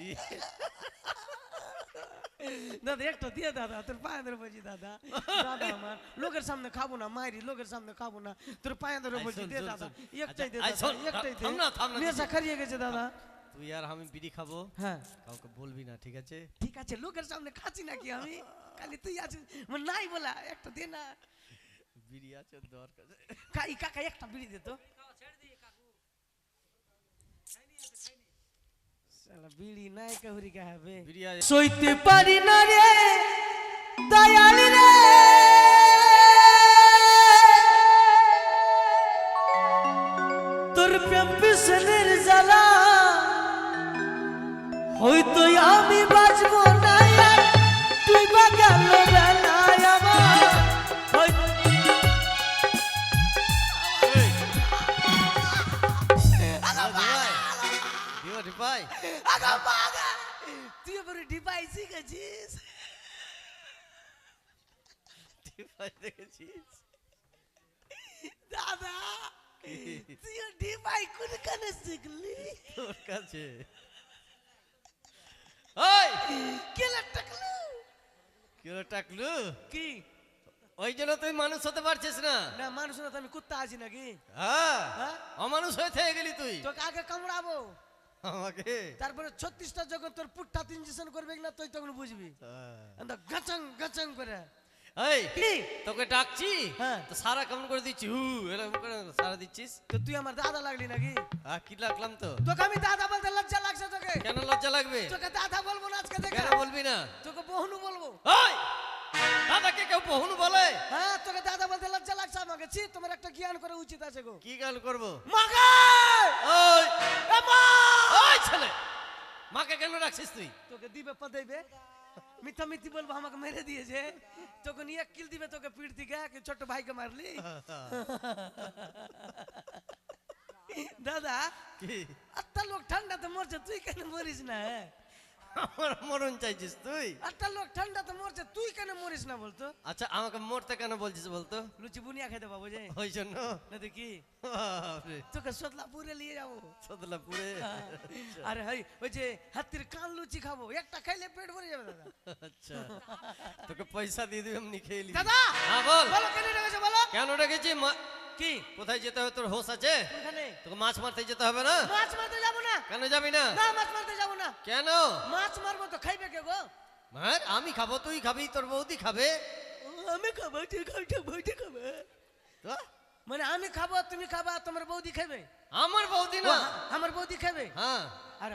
দিয়ে দাদা একটা দিয়ে দাদা তোর পায়ে ধরে বলছি দাদা দাদা আমার লোকের সামনে খাব না মাইরি লোকের সামনে খাব না তোর পায়ে ধরে বলছি দে দাদা একটাই দে একটাই দে নেশা খারিয়ে গেছে দাদা তুই আর আমি বিড়ি খাব হ্যাঁ কাউকে বলবি না ঠিক আছে ঠিক আছে লোকের সামনে খাচ্ছি নাকি আমি খালি তুই আছিস নাই বলা একটা দে না বিড়ি আছে দরকার কাকা একটা বিড়ি দে তো শালা বিড়ি নাই কাহুরি আছে সইতে পারি না রে দয়াল রে। তোর প্রেম পিছনের জ্বালা হয়তো আগা বাগা তুই এবার ডিপাই শিখেছিস ঢিপাই দেখেছিস দাদা তুই ডিপাই কোন কানে শিখলি তোর কাছে ওই কেলা টাকলু কেউ টাকলু কি ওই জন্য তুই মানুষ হতে পারছিস না না মানুষ না তো আমি কুত্তা আছি নাকি হ্যাঁ? অমানুষ হয়ে থেকে গেলি তুই তোকে আগে কামড়াবো আমাকে? তারপরে ছত্রিশটা যখন তোর পুটটা ইঞ্জেকশন করবে না তুই তখন বুঝবি। হ্যাঁ। গাচাং গাচাং করে। এই কি? তোকে ডাকছি হ্যাঁ। তো সারা কেমন করে দিচ্ছি? হু এরকম করে সারা দিচ্ছিস? তো তুই আমার দাদা লাগলি নাকি? কি লাগলাম তো? তোকে আমি দাদা বলতে লজ্জা লাগছে তোকে। কেন লজ্জা লাগবে? তোকে দাদা বলব না আজকে কেন বলবি না? তোকে বহুনু বলব। ওই দাদাকে কেউ বহুন বলে? হ্যাঁ তোকে দাদা বলতে লজ্জা লাগছে আমাকে। ছি তোমার একটা জ্ঞান করে উচিত আছে গো। কি গাল করব? মাগে! কেন রাখছিস তুই? তোকে দিবে দেবে। মিথ্যা মিথ্যি বলব আমাকে মেরে দিয়েছে। তোকে নিয়ে কিল দিবে তোকে পিঠ দিকে কি ছোট ভাইকে মারলি। দাদা কি? আটটা লোক ঠান্ডাতে মরছে তুই কেন মরিস না হ্যাঁ? আমার মরণ চাইছিস তুই? আটটা লোক ঠান্ডাতে মরছে তুই কেন মরিস না বলতো? আচ্ছা আমাকে মরতে কেন বলছিস বলতো? লুচি বুনিয়া খেতে পাবো যে ওই জন্য? না দেখি তোকে সোদলাপুরে নিয়ে যাব। সদলাপুরে আরে হাই ওই যে হাতির কান লুচি খাব একটা খাইলে পেট ভরে যাবে দাদা। আচ্ছা। তোকে পয়সা দিয়ে দিবি এমনি খেয়ে। দাদা! হ্যাঁ বল। বলো কেন রেখেছে বলো। কেন রেখেছি মা- কি? কোথায় যেতে হবে? তোর হোশ আছে? ওখানে। তোকে মাছ মারতে যেতে হবে না? মাছ মারতে যাব না। কেন যাবি না? না মাছ মারতে যাব না। কেন? মাছ মারবো তো খাইবে কে গো? মার আমি খাব তুই খাবি তোর বৌদি খাবে। আমি খাব ঠিক খাব বইটি খাবে তো? মানে আমি খাব তুমি খাবা তোমার বৌদি খাবে আমার বৌদি না। আমার বৌদি খাবে হ্যাঁ। আর?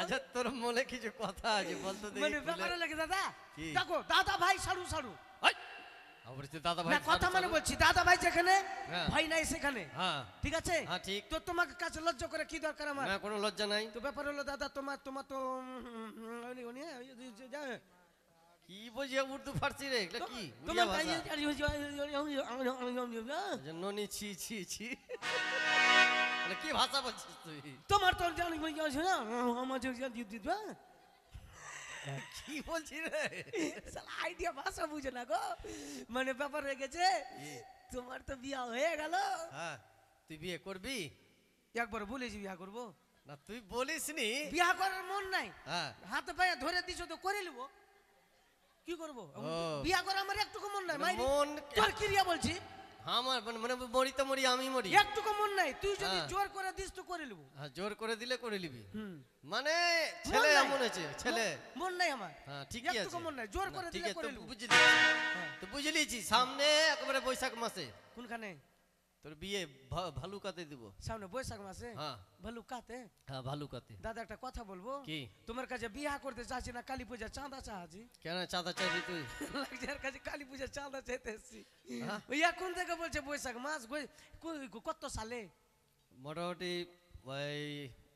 আচ্ছা তোর মনে কিছু কথা আছে বলতো মানে। ব্যাপার লাগে দাদা? দেখো দাদা ভাই সারু সারু! দাদা ভাই কথা মানে বলছি দাদা ভাই যেখানে হ্যাঁ। ভাই নাই সেখানে হ্যাঁ ঠিক আছে হ্যাঁ ঠিক তো তোমাকে কাছে লজ্জা করে কি দরকার আমার না কোনো লজ্জা নাই তো ব্যাপার হলো দাদা তোমার তোমার তো কি বুঝিয়ে উর্দু ফার্সি রে কি তোমার আচ্ছা, ননি ছি ছি ছি মানে কি ভাষা বলছিস তুই? তোমার তো জানি না? আমার যে যে- যে- যে- কি বলছিস রে? শালা আইডিয়া ভাষা বুঝে না গো। মানে ব্যাপার হয়ে গেছে তোমার তো বিয়া হয়ে গেল। হ্যাঁ তুই বিয়ে করবি? একবার বলেছি বিয়া করব। না তুই বলিস নি বিয়া করার মন নাই। হ্যাঁ। হাতে পায়ে ধরে দিছো তো করে নিবো। কি করব। বিয়া করা আমার একটুকু মন নাই। মানে মন তোর ক্রিয়া বলছি? আমার মানে মানে মরি তো মরি আমি মরি। একটু মন নাই তুই যদি হ্যাঁ। জোর করে দিস তো করে লিব হ্যাঁ জোর করে দিলে করে নিবি। মানে ছেলে। এমন আছে ছেলে। মন নাই আমার। হ্যাঁ ঠিক আছে। একটু মন নাই জোর করে দিলে করে নিবো। বুঝলি তো বুঝলিছি সামনে একেবারে বৈশাখ মাসে। কোনখানে? তোর বিয়ে ভালুকাতে দিব। সামনে বৈশাখ মাসে? হ্যাঁ। ভালু কাতে হ্যাঁ ভালুকাতে। দাদা একটা কথা বলব? কি? তোমার কাছে বিয়া করতে চাচ্ছি না কালী পূজা চাঁদা চাহাছি। কেন চাঁদা চাইবি তুই? লাগজার কাছে কালী পূজা চাঁদা চাইতে এসছি। হ্যাঁ? ওই এখন থেকে বলছে বৈশাখ মাস কত সালে? মোটামুটি ওই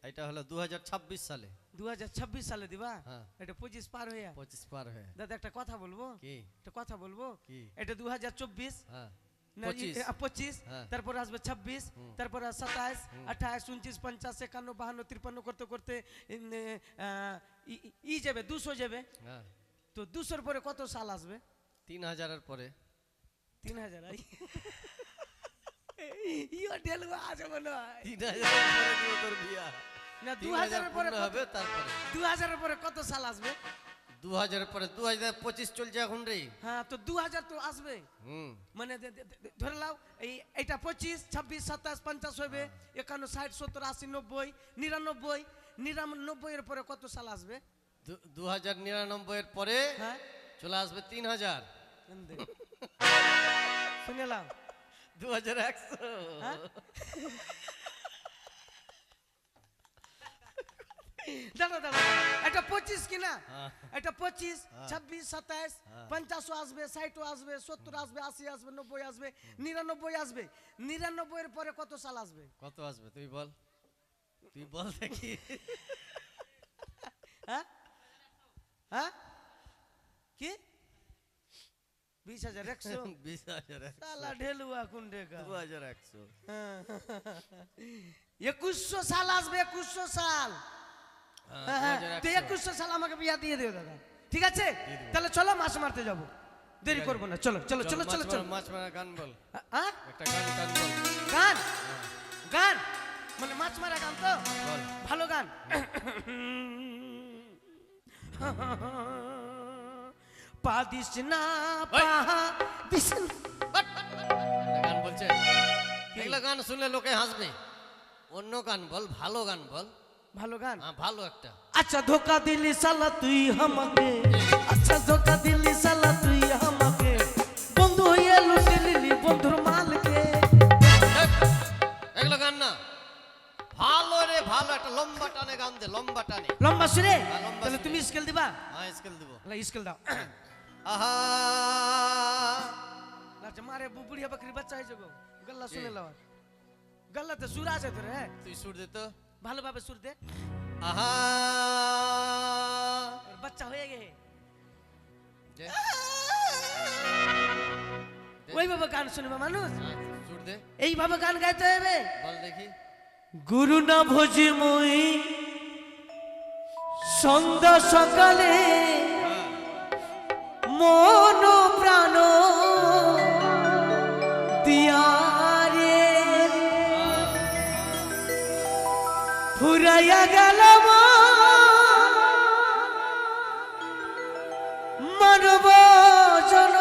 এটা হলো দু হাজার ছাব্বিশ সালে। দু হাজার ছাব্বিশ সালে দিবা? হ্যাঁ। এটা পঁচিশ পার হইয়া। পঁচিশ পার হয়ে দাদা একটা কথা বলব? কি? একটা কথা বলব? কি? এটা দু হাজার চব্বিশ? হ্যাঁ। পঁচিশ। তারপর আসবে ছাব্বিশ তারপর সাতাইশ আঠাইশ উনত্রিশ পঞ্চাশ একান্ন বাহান্ন তিপ্পান্ন করতে করতে ই- যাবে দুশো যাবে তো দুশোর পরে কত সাল আসবে তিন হাজারের পরে তিন হাজার না দু হাজার হাজারের পরে হবে তারপরে দু হাজারের পরে কত সাল আসবে দু হাজারের পরে দু হাজার পঁচিশ চলছে এখন রে। হ্যাঁ তো দু হাজার তো আসবে। হুম। মানে ধরে নাও এই এটা পঁচিশ ছাব্বিশ সাতাশ পঞ্চাশ হবে। একান্ন ষাট সত্তর আশি নব্বই নিরানব্বই নিরানব্বই এর পরে কত সাল আসবে? দু- হাজার নিরানব্বইয়ের পরে হ্যাঁ। চলে আসবে তিন হাজার শুনেলাম দু হাজার একশো হ্যাঁ? দাঁড়া দাঁড়া এটা পঁচিশ কিনা? হ্যাঁ। এটা পঁচিশ ছাব্বিশ সাতাইশ পঞ্চাশও আসবে ষাটও আসবে সত্তর আসবে আশি আসবে নব্বই আসবে নিরানব্বই আসবে। নিরানব্বইয়ের পরে কত সাল আসবে? কত আসবে? তুই বল। তুই বল দেখি। হ্যাঁ? হ্যাঁ? কি? বিশ হাজার একশো? বিশ হাজার সালা ঢেলুয়া কোন রেখা দু হাজার একশো। একুশশো সাল আসবে একুশশো সাল। তো একুশশো সাল আমাকে বিয়া দিয়ে দিও দাদা। ঠিক আছে? তাহলে চলো মাছ মারতে যাব। দেরি করব না। চলো চলো চলো চলো চলো মাছ মারা গান বল। হ্যাঁ একটা গান গান বল। গান? গান? মানে মাছ মারা গান তো? ভালো গান। পা দিস না পা দিস না। বাট! একটা গান বলছে। এগুলো গান শুনলে লোকে হাসবে। অন্য গান বল ভালো গান বল। ভালো গান? হ্যাঁ ভালো একটা। আচ্ছা ধোকা দিলি সালা তুই আমাকে। আচ্ছা ধোকা দিলি সালা তুই আমাকে। বন্ধু হইয়া লুটে নিলি বন্ধুর মালকে। ধ্যাৎ, এগুলো গান না। ভালো রে ভালো একটা লম্বা টানে গান দে লম্বা টানে। লম্বা সুরে? হ্যাঁ, লম্বা তাহলে সুরে। তুমি স্কেল দিবা? হ্যাঁ স্কেল দেবো। না স্কেল দাও। আহা। না আচ্ছা মারে বু- বুড়িয়া বাকরি বাচ্চা হয়েছে গো গল্লা শুনে লাও গল্লাতে সুর আছে তোর হ্যাঁ? তুই সুর দে তো। ভালোভাবে সুর দে। আহা। বাচ্চা হয়ে গে ওইভাবে গান শুনবে মানুষ? হ্যাঁ, সুর দে। এইভাবে গান গাইতে হবে? বল দেখি। গুরু না ভোজি মই সন্ধ্যা সকালে হ্যাঁ। মন গেল মানব জন।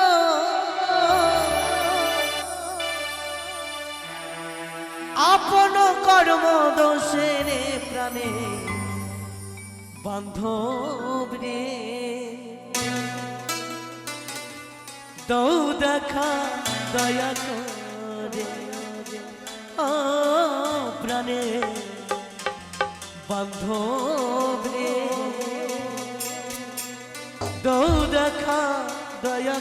আপন কর্ম দোষের প্রাণে বান্ধব রে। দৌ দেখা, দয়া করে। ও প্রাণে বান্ধব রে দৌ দেখা দয়া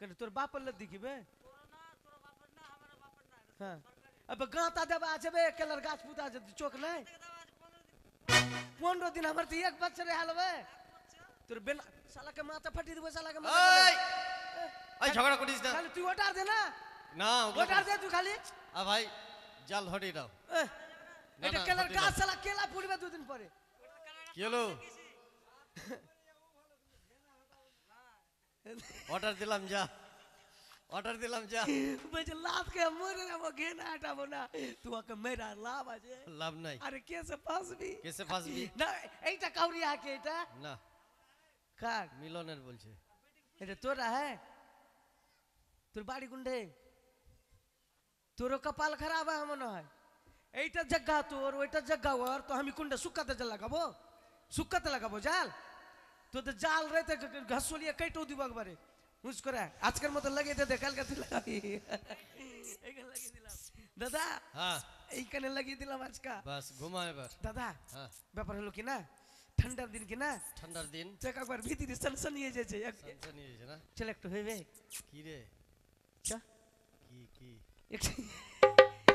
কেন তোর বাপের লে দেখিবে হ্যাঁ আবার গাঁতা দেবা আসবে কেলার গাছ পুঁতা আছে চোখ নাই পনেরো দিন আমার তো এক বছরে হালবে তোর বেলা শালাকে মাথা ফাটিয়ে দেবো শালাকে এই ঝগড়া করিস না খালি তুই ওটার দে না না ওটার দে তুই খালি আ ভাই জাল হটিয়ে দাও এটা কেলার গাছ শালা কেলা পুড়বে দুদিন পরে কেলো অর্ডার দিলাম যা। অর্ডার দিলাম যা। বলছে লাভ কে মরে যাব ঘেনা হাঁটাবো না। তোমাকে মেরা লাভ আছে। লাভ নাই। আরে কেসে ফাঁসবি? কেসে ফাঁসবি? না এইটা কাউরি আকে এটা? না। কার? মিলনের বলছে। এটা তোরা হ্যাঁ? তোর বাড়ি গুন্ডে তোরও কপাল খারাপ হয় মনে হয়। এইটা জায়গা তোর ওইটা জায়গা ওর তো আমি কোনটা শুকাতে লাগাবো? শুকাতে লাগাবো জাল? তো তো জাল রেতে ঘাসলিয়ে কেটেও দিব একবারে। হুঁস করে? আজকের মতো লাগিয়ে দে কালকে লাগিয়ে দিলাম। দাদা হ্যাঁ। এইখানে লাগিয়ে দিলাম আজকা। বাস ঘুমা এবার। দাদা হ্যাঁ। ব্যাপার হলো কি না? ঠান্ডার দিন কি না? ঠান্ডার দিন। চেক একবার ভিতরে সনসন নিয়ে যাচ্ছে এক- সানসা নিয়ে এসে না? চল একটু হইবে কি রে? চা। কি কি?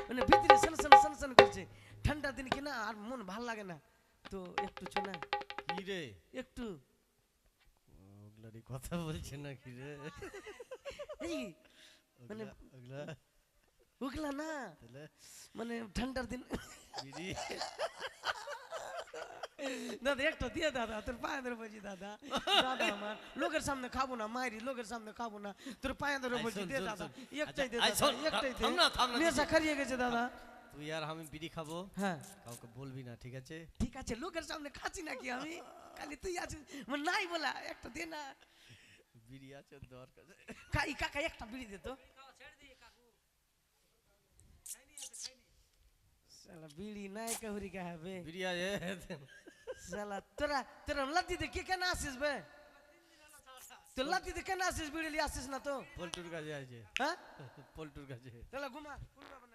মানে ভিতরে সনসন সনসন করছে। ঠান্ডার দিন কি না? আর মন ভালো লাগে না। তো একটু চো না কি রে? একটু ওগুলারই কথা বলছে না কি রে এই মানে ওগুলা ওগুলা ওগুলা না তাহলে মানে ঠান্ডার দিন বিড়ি দাদা একটু দিয়ে দাদা তোর পায়ে ধরে বলছি দাদা দাদা আমার লোকের সামনে খাবো না মাইরি লোকের সামনে খাবো না তোর পায়ে ধরে আই বলছি শোন, দে শোন, দাদা শোন। একটাই দে আচ্ছা, আই দাদা শোন, একটাই দে থাম না, থাম না, নেশা খারিয়ে গেছে দাদা তুই আর আমি বিড়ি খাব হ্যাঁ কাউকে বলবি না ঠিক আছে ঠিক আছে লোকের সামনে খাচ্ছি নাকি আমি খালি তুই আছিস মানে নাই বলা একটা দে না বিড়ি আছে দরকার কাই কাকা একটা বিড়ি দে তো শালা বিড়ি নাই কাহুরি কা হবে বিড়ি আছে শালা তোরা তোরা লাতি দে কে কেন আসিস বে তো লাতি দে কেন আসিস বিড়ি লিয়ে আসিস না তো পল্টুর কাছে আছে হ্যাঁ পল্টুর কাছে শালা ঘুমা ঘুমা বনে ঘুমা ঘুমা শালা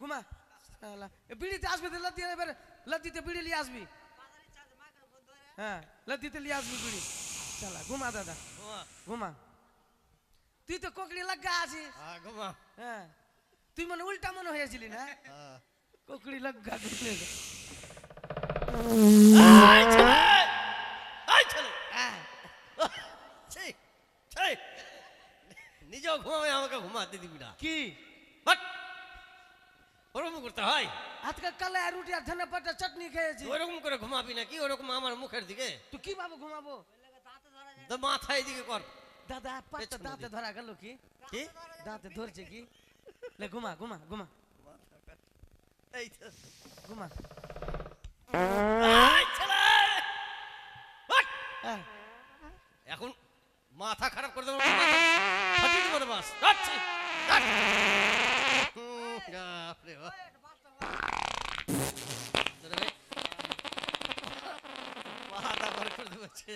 এ বিড়িতে আসবি লাতি এবার লাতিতে বিড়ি লিয়ে আসবি। হ্যাঁ লাতিতে লিয়ে আসবি বিড়ি। শালা ঘুমা দাদা। ঘুমা। ঘুমা। তুই তো কোকড়ি লাগা আছিস। হ্যাঁ ঘুমা। হ্যাঁ। তুই মনে উল্টা মনে হয়েছিলি না? হ্যাঁ। কোকড়ি লাগা ছেলে! হ্যাঁ! নিজেও ঘুমাবে আমাকে ঘুমাতে দিবি না। কি? করতে হয়? আজকে কালে রুটি আর ধনে পাতা চাটনি খেয়েছি। ওরকম করে ঘুমাবি না কি ওরকম আমার মুখের দিকে? তুই কীভাবে ঘুমাবো? তো মাথা এদিকে কর। দাদা পেছনে দাঁতে দিকে। ধরা গেল কি? কি? দাঁতে ধরছে কি? লে ঘুমা ঘুমা ঘুমা। এই তো। ঘুমা! হ্যাঁ। এখন মাথা খারাপ করে দেবো ফাটিয়ে দেবো রে বাস যাচ্ছি যাক। হুম, বাপরে বাপ। ধরে নে। মাথা খারাপ করে দেবো ছে।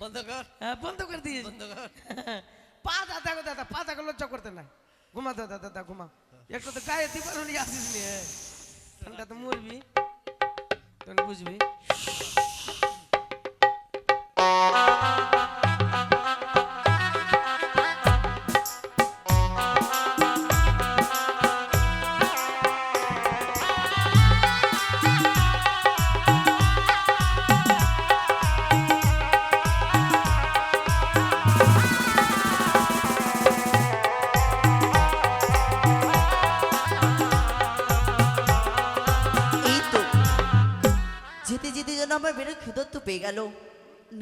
বন্ধ কর হ্যাঁ, বন্ধ করে দিয়েছি বন্ধ কর পা দাদা গো দাদা পা দাদা লজ্জা করতে না ঘুমা দাদা দাদা ঘুমা। একটু তো গায়ে দিবার আসিস নি হ্যাঁ। ঠান্ডা তো মরবি। তখন বুঝবি?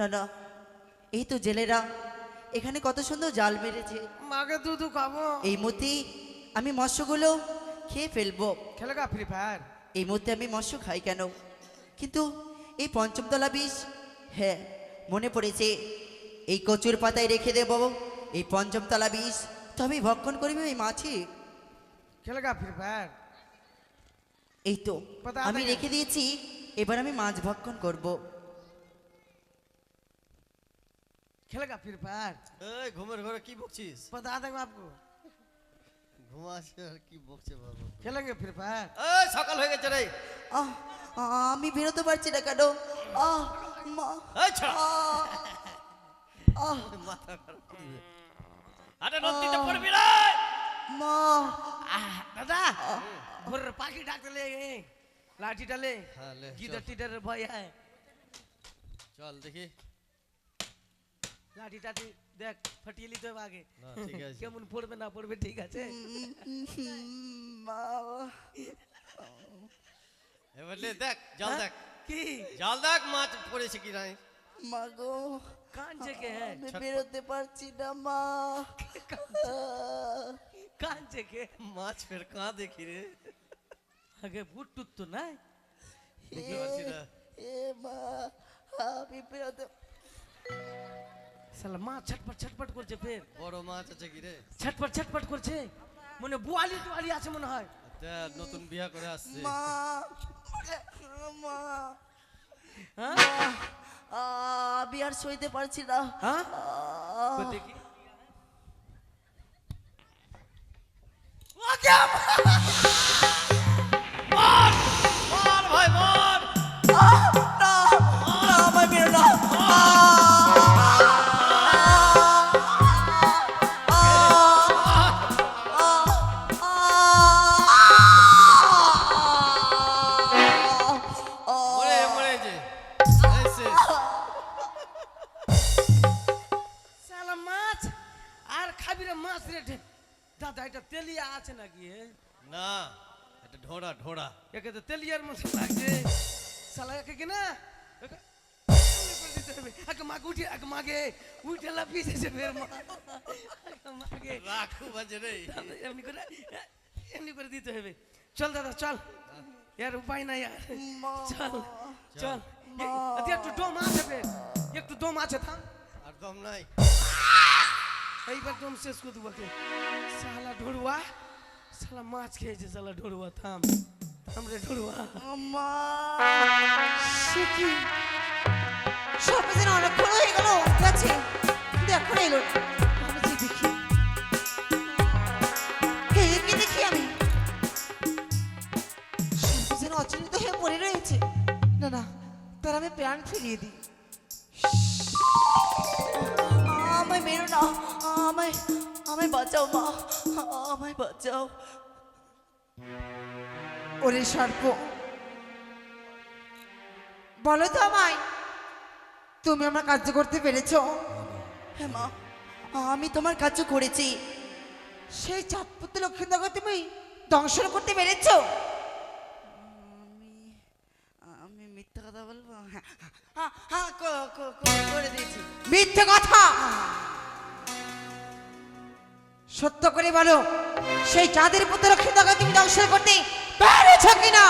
না না। এই তো জেলেরা এখানে কত সুন্দর জাল মেরেছে। মাকে দুধ খাব। এই মুহূর্তে আমি মৎস্যগুলো খেয়ে ফেলব। খেলে গা ফ্রি ফায়ার। এই মুহূর্তে আমি মৎস্য খাই কেন? কিন্তু এই পঞ্চমতলা বিষ হ্যাঁ মনে পড়েছে। এই কচুর পাতায় রেখে দেব এই পঞ্চমতলা বিষ। তবে ভক্ষণ করবে এই মাছি। খেলে গা ফ্রি ফায়ার। এই তো আমি রেখে দিয়েছি এবার আমি মাছ ভক্ষণ করব। खेलेगा फिर फायर এই ঘুমের ঘরে কি বকছিস बता देंगे आपको ঘুমাচ্ছে আর কি বকছে বাবা खेलेंगे फिर फायर এই সকাল হয়ে গেছে রে আহ, আমি বেরোতে পারছি না কেন আহ, মা এই ছাড় আহ, আহ, মাথা খারাপ করবে আরে নদীতে পড়বি রে মা दादा और पाखी डाकते ले गए लाठी डाले हाँ, ले, गीदर चल। टीडर भय है চল দেখি লাঠি টাঠি দেখ ফাটিয়ে নিতে হবে আগে। না, ঠিক আছে। কেমন পড়বে না পড়বে ঠিক আছে? এবার দেখ জাল দেখ। কি? জাল দেখ মাছ পড়েছে কি নাই। মা গো। কান চেকে হ্যাঁ। আমি বেরোতে পারছি না মা। কান চেকে। মাছ ফের কাঁ দেখি রে। আগে ফুট তো নাই? দেখতে পাচ্ছি না। এ মা আমি বেরোতে শালা মা ছটপট ছটপট করছে ফের। বড় মাছ আছে কি রে? ছটপট ছটপট করছে। মনে বুয়ালি টুয়ালি আছে মনে হয়। তা নতুন বিয়া করে আসছে। মা মা। হ্যাঁ? আর সইতে পারছি না। হ্যাঁ? দেখি মার দাদা এটা তেলিয়া আছে নাকি? না এটা ঢোড়া ঢোড়া। একে তো তেলিয়ার মতো লাগছে। শালা একে কি না? একে এমনি করে দিতে হবে। একে মাকে উঠে একে মাকে উঠে লাফিয়ে যাচ্ছে ফের মা মাকে রাখু বাজে রে। এমনি করে এমনি করে দিতে হবে। চল দাদা চল। यार একটু দম আছে ফের একটু দম আছে থাম। আর দম নাই। এইবার দম শেষ করে দেবো কে শালা ঢোড়ুয়া শালা মাছ খেয়েছে শালা ঢোড়ুয়া থাম থাম রে ঢোড়ুয়া। সে কি? সব যেন অনেকক্ষণ হয়ে গেল গেছে কিন্তু এখন এলো আমি যে দেখি। কে কে দেখি আমি? সব যেন অচিন্তিত হয়ে পড়ে রয়েছে। না না তার আমি প্রাণ ফিরিয়ে দিই। আমায় মেরো না। আমায় আমায় বাঁচাও মা আমায় বাঁচাও। ওরে সর্প বলো তো আমায় তুমি আমার কার্য করতে পেরেছ? হ্যাঁ মা আমি তোমার কার্য করেছি। সেই চাঁদপুত্র লক্ষ্মীদাকে তুমি দংশন করতে পেরেছ? আমি আমি মিথ্যা কথা বলব? হ্যাঁ হ্যাঁ করে দিয়েছি। মিথ্যে কথা! সত্য করে বলো সেই চাঁদের পুত্র তুমি দংশন করতে পেরেছ কিনা?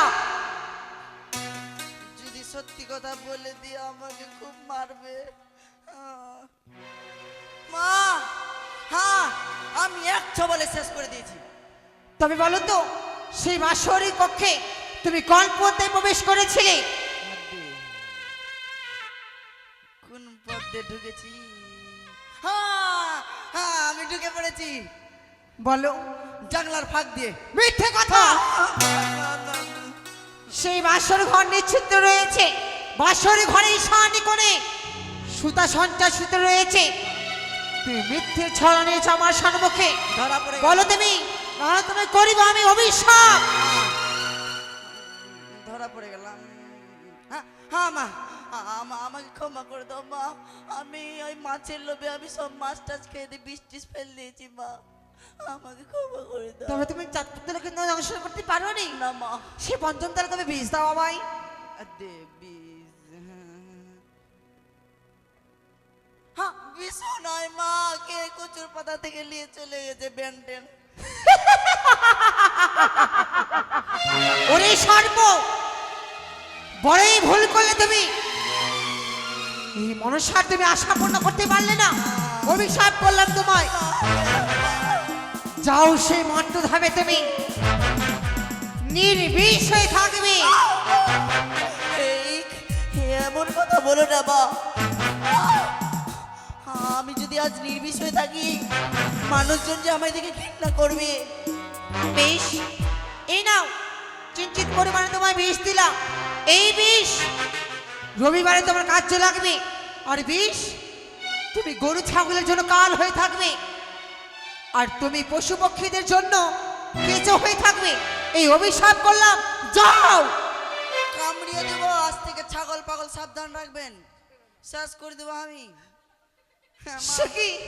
যদি সত্যি কথা বলে দিয়ে আমাকে খুব মারবে। মা হ্যাঁ আমি এক বলে শেষ করে দিয়েছি। তবে বলো তো সেই বাসরিক কক্ষে তুমি কোন পথে প্রবেশ করেছিলে? কোন পথে ঢুকেছি? হ্যাঁ হ্যাঁ আমি ঢুকে পড়েছি। বলো জানলার ফাঁক দিয়ে। মিথ্যে কথা! সেই বাসর ঘর নিশ্চিত রয়েছে। বাসর ঘরে ঈশানি করে সুতা সঞ্চাসিত রয়েছে। তুমি মিথ্যে ছড়া নিয়েছ আমার সম্মুখে। বলো তুমি না তুমি করিব আমি অভিশাপ! ধরা পড়ে গেলাম হ্যাঁ হ্যাঁ মা আমাকে ক্ষমা করে দাও মা। আমি ওই মাছের লোভে আমি সব মাছ টাছ খেয়ে দিয়ে বিষ টিস ফেল দিয়েছি মা। আমাকে ক্ষমা করে দাও। তবে তুমি চাঁদপুত্রকে কিন্তু দংশন করতে পারো নি না মা। সে পঞ্চম তারা তুমি বীজ দাও আমায়। দে বীজ হ্যাঁ। বিষ নয় মা। কে কচুর পাতা থেকে নিয়ে চলে গেছে ব্যান্ডেন ওরে সর্ব! বড়ই ভুল করলে তুমি। এই মনসার তুমি আশা পূর্ণ করতে পারলে না। অভিশাপ করলাম তোমায়। যাও সেই মন্ত্র ধামে তুমি। নির্বিষ হয়ে থাকবে এমন কথা বলো না বা আমি যদি আজ নির্বিষ হয়ে থাকি মানুষজন যে আমায় দেখে ঘৃণা করবে। বেশ এই নাও চিনচিত পরিমাণে তোমায় বিষ দিলাম। এই বিষ। রবিবারে তোমার কাজে লাগবে আর বিষ তুমি গরু ছাগলের জন্য কাল হয়ে থাকবে। আর তুমি পশু পক্ষীদের জন্য কেঁচো হয়ে থাকবে। এই অভিশাপ করলাম যাও! কামড়িয়ে দেবো আজ থেকে ছাগল পাগল সাবধান রাখবেন। শেষ করে দেবো আমি। হ্যাঁ, কি?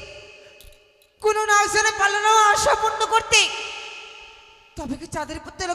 কোন পালানো আশা পূর্ণ করতে? তবে কি চাঁদের পুত্রের